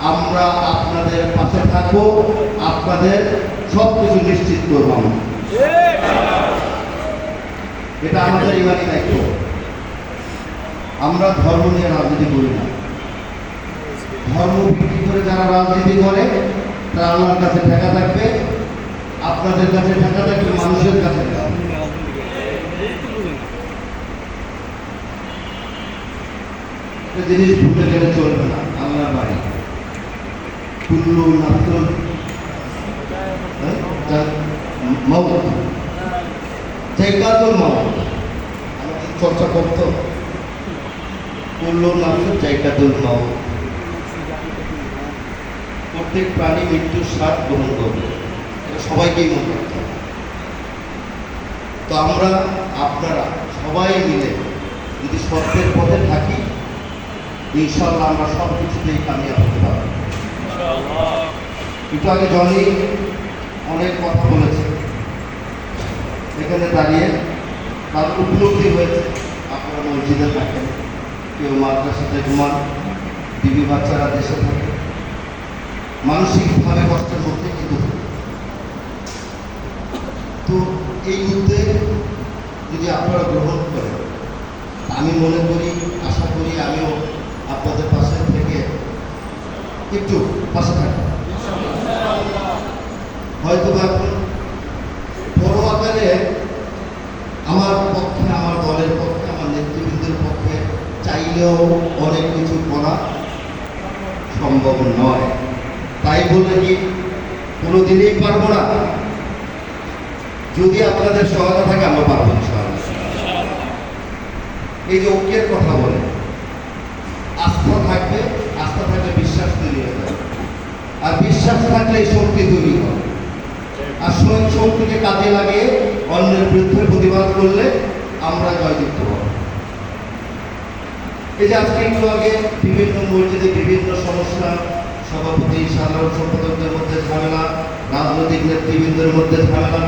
আমরা আপনাদের পাশে থাকব, আপনাদের সব কিছু নিশ্চিত করব আমরা। এটা আমাদের ইমানি দায়িত্ব। আমরা ধর্ম নিয়ে রাজনীতি করি না। ধর্ম বিক্রি করে যারা রাজনীতি করে, তারা আল্লাহর কাছে ঠেকা থাকবে, আপনাদের কাছে ঠেকা থাকবে, মানুষের কাছে জিনিস ভুলে গেলে চলবে না, আল্লাহর বাড়ি। কুল্লু নাফসুল মৌত জায়গাতুল মৌত আমাদের চর্চা করতো? কুল্লু নাফসুল জায়গাতুল মৌত প্রত্যেক প্রাণী মৃত্যুর স্বাদ গ্রহণ করবে। এটা সবাইকেই মনে রাখতে হবে। তো আমরা, আপনারা সবাই মিলে যদি সত্যের পথে থাকি, ইনশাল্লাহ আমরা সব কিছুতেই কামিয়াব হতে পারব। একটু জনি অনেক কথা বলেছে। এখানে দাঁড়িয়ে তার উপলব্ধি হয়েছে। আপনারা মসজিদে থাকেন, কেউ মাদ্রাসাতে ঘুমান বিবি বাচ্চারা দেশে থাকে। মানসিকভাবে কষ্টের মধ্যে কিন্তু তো এই উদ্যোগ যদি আপনারা গ্রহণ করেন, আমি মনে করি, আশা করি, আমিও আপনাদের পাশে থেকে একটু পাশে থাকব হয়তো বা বড় আকারে আমার পক্ষে, আমার দলের পক্ষে, আমার নেতৃবৃন্দের পক্ষে চাইলেও অনেক কিছু করা সম্ভব নয়। তাই বলে কি, কোনোদিনই পারব না। যদি আপনাদের সহায়তা থাকে, আমরা পারব এই যে ঐক্যের কথা বলে আস্থা থাকবে আস্থা থাকলে বিশ্বাস তৈরি হয়ে যাবে আর বিশ্বাস থাকলে শক্তি তৈরি হবে আর সেই শক্তিকে কাজে লাগিয়ে অন্যের বিরুদ্ধে প্রতিবাদ করলে আমরা জয়যুক্ত হব। এই যে আজকে একটু আগে বিভিন্ন মসজিদে বিভিন্ন সমস্যা সভাপতি, সাধারণ সম্পাদকদের মধ্যে ঝামেলা, রাজনৈতিক নেতৃবৃন্দের মধ্যে ঝামেলা